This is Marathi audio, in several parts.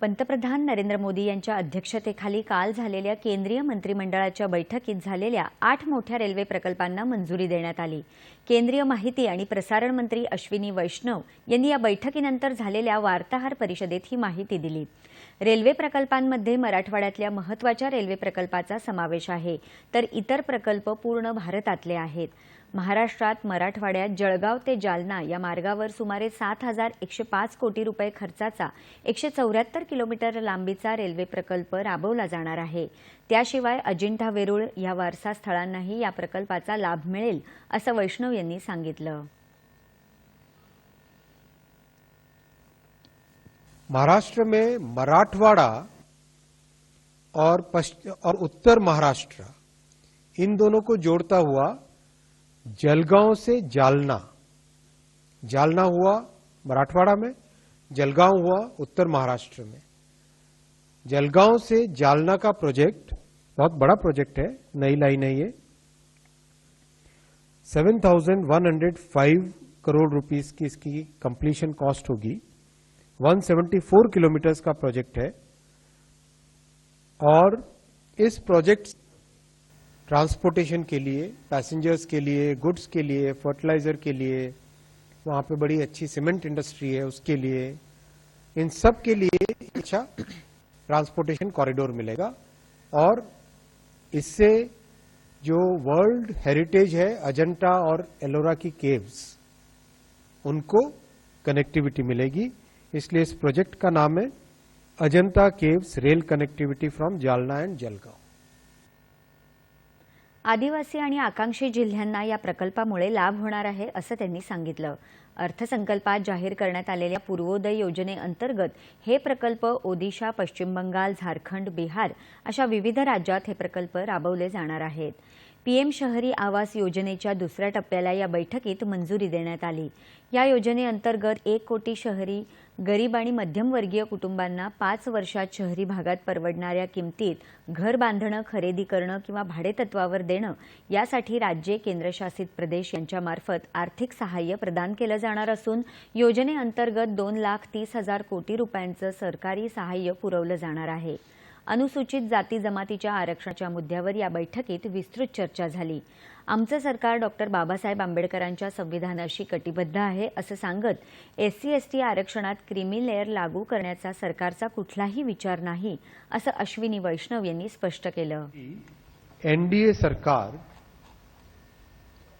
पंतप्रधान नरेंद्र मोदी यांच्या अध्यक्षतेखाली काल झालेल्या केंद्रीय मंत्रिमंडळाच्या बैठकीत झालेल्या आठ मोठ्या रेल्वे प्रकल्पांना मंजुरी देण्यात आली. केंद्रीय माहिती आणि प्रसारण मंत्री अश्विनी वैष्णव यांनी या बैठकीनंतर झालेल्या वार्ताहर परिषदेत ही माहिती दिली. रेल्वे प्रकल्पांमध्ये मराठवाड्यातल्या महत्त्वाच्या रेल्वे प्रकल्पाचा समावेश आहे तर इतर प्रकल्प पूर्ण भारतातले आहेत. महाराष्ट्रात मराठवाड्यात जळगाव ते जालना या मार्गावर सुमारे सात हजार एकशे पाच कोटी रुपये खर्चाचा एकशे चौऱ्याहत्तर किलोमीटर लांबीचा रेल्वे प्रकल्प राबवला जाणार आहे. त्याशिवाय अजिंठा वेरूळ या वारसा स्थळांनाही या प्रकल्पाचा लाभ मिळेल असं वैष्णव यांनी सांगितलं. महाराष्ट्र में मराठवाड़ा और पश्चिम और उत्तर महाराष्ट्र इन दोनों को जोड़ता हुआ जलगांव से जालना। जालना हुआ मराठवाड़ा में जलगांव हुआ उत्तर महाराष्ट्र में। जलगांव से जालना का प्रोजेक्ट बहुत बड़ा प्रोजेक्ट है नई लाइन है ये। 7,105 करोड़ रुपीस की इसकी कंप्लीशन कॉस्ट होगी। 174 किलोमीटर्स का प्रोजेक्ट है। और इस प्रोजेक्ट ट्रांसपोर्टेशन के लिए पैसेंजर्स के लिए गुड्स के लिए फर्टिलाइज़र के लिए, वहाँ पे बड़ी अच्छी सीमेंट इंडस्ट्री है उसके लिए, इन सब के लिए अच्छा ट्रांसपोर्टेशन कॉरिडोर मिलेगा। और इससे जो वर्ल्ड हेरिटेज है अजंता और एलोरा की केव्स उनको कनेक्टिविटी मिलेगी। इसलिए इस प्रोजेक्ट का नाम है Ajanta caves rail connectivity from Jalna and Jalgaon आदिवासी आणि आकांक्षी जिल्ह्यांना या प्रकल्पामुळे लाभ होणार आहे असं त्यांनी सांगितलं. अर्थसंकल्पात जाहीर करण्यात आलेल्या पूर्वोदय योजनेअंतर्गत हे प्रकल्प ओदिशा पश्चिम बंगाल झारखंड बिहार अशा विविध राज्यात हे प्रकल्प राबवले जाणार आहेत. पीएम शहरी आवास योजनेच्या दुसऱ्या टप्प्याला या बैठकीत मंजुरी देण्यात आली. या योजनेअंतर्गत एक कोटी शहरी गरीब आणि मध्यमवर्गीय कुटुंबांना पाच वर्षात शहरी भागात परवडणाऱ्या किमतीत घर बांधणं खरेदी करणं किंवा भाडेतत्वावर देणं यासाठी राज्ये केंद्रशासित प्रदेश यांच्यामार्फत आर्थिक सहाय्य प्रदान केलं जाणार असून योजनेअंतर्गत दोन लाख तीस हजार कोटी रुपयांचं सरकारी सहाय्य पुरवलं जाणार आहे. अनुसूचित जाती जमातीच्या आरक्षणाच्या मुद्द्यावर या बैठकीत विस्तृत चर्चा झाली. आमचं सरकार डॉक्टर बाबासाहेब आंबेडकरांच्या संविधानाशी कटिबद्ध आहे असं सांगत एससी एसटी आरक्षणात क्रिमी लेअर लागू करण्याचा सरकारचा कुठलाही विचार नाही असं अश्विनी वैष्णव यांनी स्पष्ट केलं. एनडीए सरकार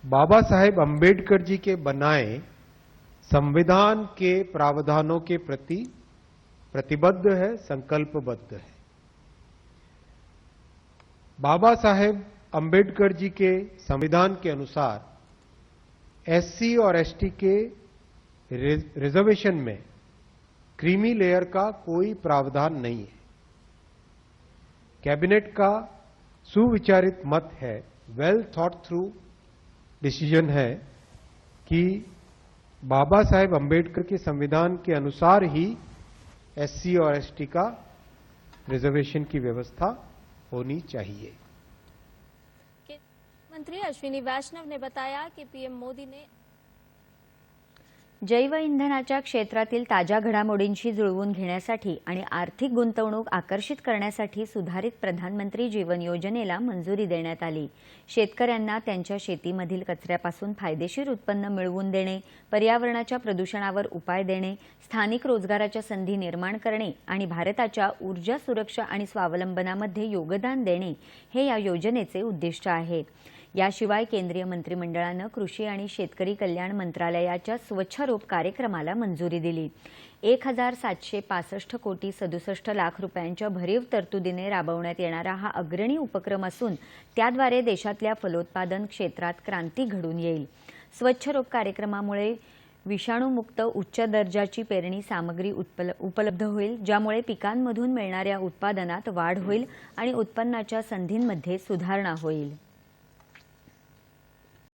बाबा साहेब अंबेडकर जी के बनाए संविधान के प्रावधानों के प्रति प्रतिबद्ध है संकल्पबद्ध है। बाबा साहेब अंबेडकर जी के संविधान के अनुसार एससी और एसटी के रिजर्वेशन में क्रीमी लेयर का कोई प्रावधान नहीं है। कैबिनेट का सुविचारित मत है वेल थॉट थ्रू डिसीज़न है कि बाबा साहेब अंबेडकर के संविधान के अनुसार ही एससी और एसटी का रिजर्वेशन की व्यवस्था होनी चाहिए। मंत्री अश्विनी वैष्णव ने बताया कि पीएम मोदी ने जैव इंधनाच्या क्षेत्रातील ताज्या घडामोडींशी जुळवून घेण्यासाठी आणि आर्थिक गुंतवणूक आकर्षित करण्यासाठी सुधारित प्रधानमंत्री जीवन योजनेला मंजुरी देण्यात आली. शेतकऱ्यांना त्यांच्या शेतीमधील कचऱ्यापासून फायदेशीर उत्पन्न मिळवून देणे पर्यावरणाच्या प्रदूषणावर उपाय देणे स्थानिक रोजगाराच्या संधी निर्माण करणे आणि भारताच्या ऊर्जा सुरक्षा आणि स्वावलंबनामध्ये योगदान देणे हे या योजनेचे उद्दिष्ट आहे. याशिवाय केंद्रीय मंत्रिमंडळानं कृषी आणि शेतकरी कल्याण मंत्रालयाच्या स्वच्छरोप कार्यक्रमाला मंजुरी दिली. एक हजार सातशे पासष्ट कोटी सदुसष्ट लाख रुपयांच्या भरीव तरतुदीने राबवण्यात येणारा हा अग्रणी उपक्रम असून त्याद्वारे देशातल्या फलोत्पादन क्षेत्रात क्रांती घडून येईल. स्वच्छरोप कार्यक्रमामुळे विषाणूमुक्त उच्च दर्जाची पेरणी सामग्री उपलब्ध होईल ज्यामुळे पिकांमधून मिळणाऱ्या उत्पादनात वाढ होईल आणि उत्पन्नाच्या संधींमध्ये सुधारणा होईल.